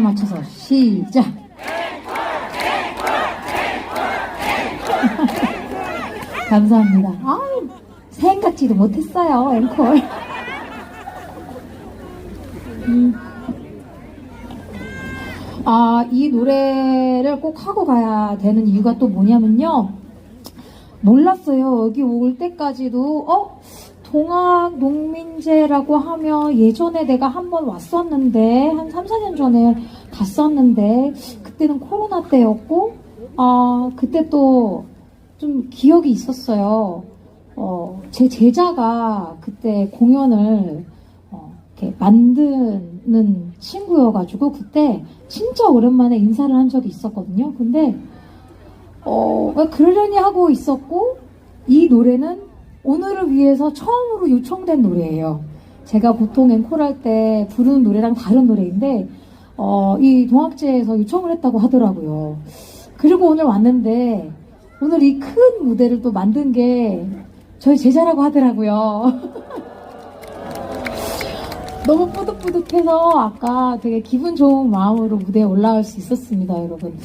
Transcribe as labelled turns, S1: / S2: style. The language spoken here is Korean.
S1: 맞춰서 시작. 감사합니다. 아, 생각지도 못했어요, 앵콜. 음. 아, 이 노래를 꼭 하고 가야 되는 이유가 또 뭐냐면요. 몰랐어요. 여기 올 때까지도, 어? 동학 농민제라고 하면 예전에 내가 한 번 왔었는데, 한 3, 4년 전에 갔었는데, 그때는 코로나 때였고, 아, 그때 또 좀 기억이 있었어요. 어, 제 제자가 그때 공연을 어, 이렇게 만드는 친구여가지고 그때 진짜 오랜만에 인사를 한 적이 있었거든요. 근데 어, 왜 그러려니 하고 있었고 이 노래는 오늘을 위해서 처음으로 요청된 노래예요. 제가 보통 앵콜할 때 부르는 노래랑 다른 노래인데 어, 이 동학제에서 요청을 했다고 하더라고요. 그리고 오늘 왔는데 오늘 이 큰 무대를 또 만든 게 저희 제자라고 하더라고요. 너무 뿌듯뿌듯해서 아까 되게 기분 좋은 마음으로 무대에 올라올 수 있었습니다, 여러분.